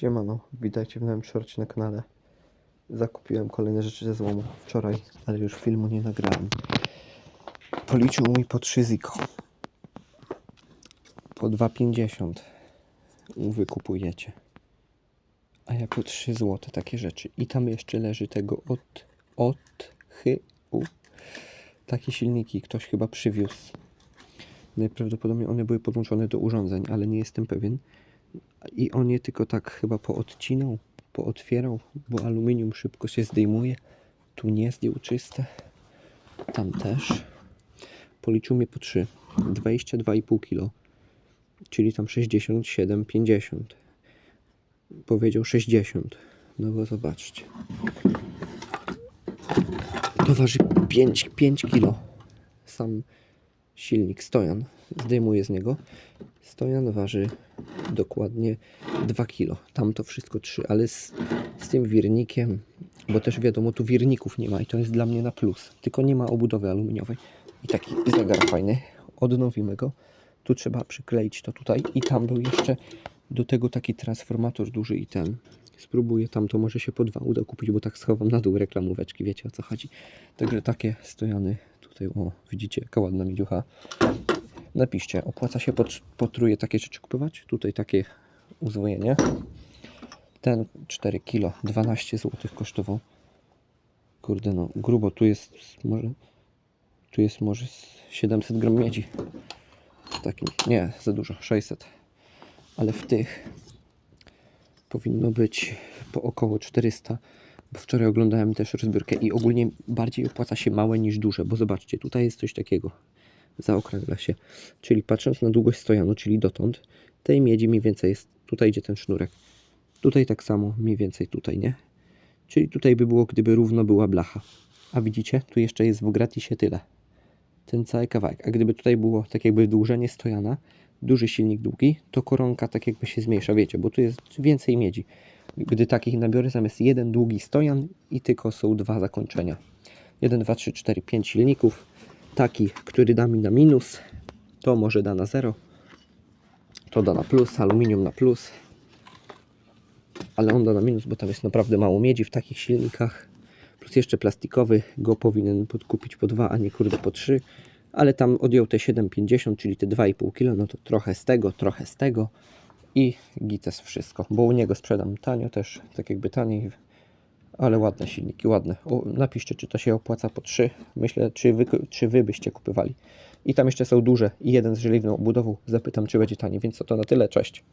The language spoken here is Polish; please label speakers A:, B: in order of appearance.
A: Siemano, witajcie w nowym shorcie na kanale. Zakupiłem kolejne rzeczy ze złomu wczoraj, ale już filmu nie nagrałem. Policzył mi po 3 ziko. Po 2,50 wy. A ja po 3 złote takie rzeczy. I tam jeszcze leży tego od, od, chy, u. Takie silniki ktoś chyba przywiózł. Najprawdopodobniej one były podłączone do urządzeń, ale nie jestem pewien. I on je tylko tak chyba poodcinał, pootwierał, bo aluminium szybko się zdejmuje. Tu nie zdjął czyste. Tam też. Policzył mnie po 3. 22,5 kg. Czyli tam 67, 50. Powiedział 60. No bo zobaczcie. To waży 5, 5 kg. Sam silnik stojan. Zdejmuję z niego. Stojan waży dokładnie 2 kg. Tam to wszystko 3, ale z, z tym wirnikiem, bo też wiadomo, tu wirników nie ma i to jest dla mnie na plus. Tylko nie ma obudowy aluminiowej. I taki zegar fajny. Odnowimy go. Tu trzeba przykleić to tutaj. I tam był jeszcze do tego taki transformator duży i ten. Spróbuję tam, to może się po dwa uda kupić, bo tak schowam na dół reklamóweczki, wiecie o co chodzi. Także takie stojany tutaj, o widzicie jaka ładna miedziucha. Napiszcie, opłaca się pot, potruje takie rzeczy kupować? Tutaj takie uzwojenie. Ten 4 kg, 12 zł kosztował. Kurde no, grubo, tu jest może, tu jest może z 700 gram miedzi. Takim, nie, za dużo, 600. Ale w tych powinno być po około 400. Bo wczoraj oglądałem też rozbiórkę i ogólnie bardziej opłaca się małe niż duże, bo zobaczcie, tutaj jest coś takiego zaokrągla się. Czyli patrząc na długość stojanu, czyli dotąd, tej miedzi mniej więcej jest tutaj, gdzie ten sznurek. Tutaj tak samo, mniej więcej tutaj, nie? Czyli tutaj by było, gdyby równo była blacha. A widzicie, tu jeszcze jest w gratisie tyle. Ten cały kawałek. A gdyby tutaj było tak jakby dłużenie stojana, duży silnik długi, to koronka tak jakby się zmniejsza, wiecie, bo tu jest więcej miedzi. Gdy takich nabiorę zamiast jeden długi stojan i tylko są dwa zakończenia. 1, 2, 3, 4, 5 silników. Taki, który da mi na minus, to może da na 0. To da na plus, aluminium na plus. Ale on da na minus, bo tam jest naprawdę mało miedzi w takich silnikach. Plus jeszcze plastikowy, go powinien podkupić po 2, a nie kurde po 3. Ale tam odjął te 7,50, czyli te 2,5 kg, no to trochę z tego, trochę z tego. I gites wszystko, bo u niego sprzedam tanio też, tak jakby taniej, ale ładne silniki, ładne. Napiszcie, czy to się opłaca po 3. Myślę, czy wy, czy wy byście kupywali. I tam jeszcze są duże i jeden z żeliwną obudową. Zapytam, czy będzie taniej, więc to na tyle. Cześć.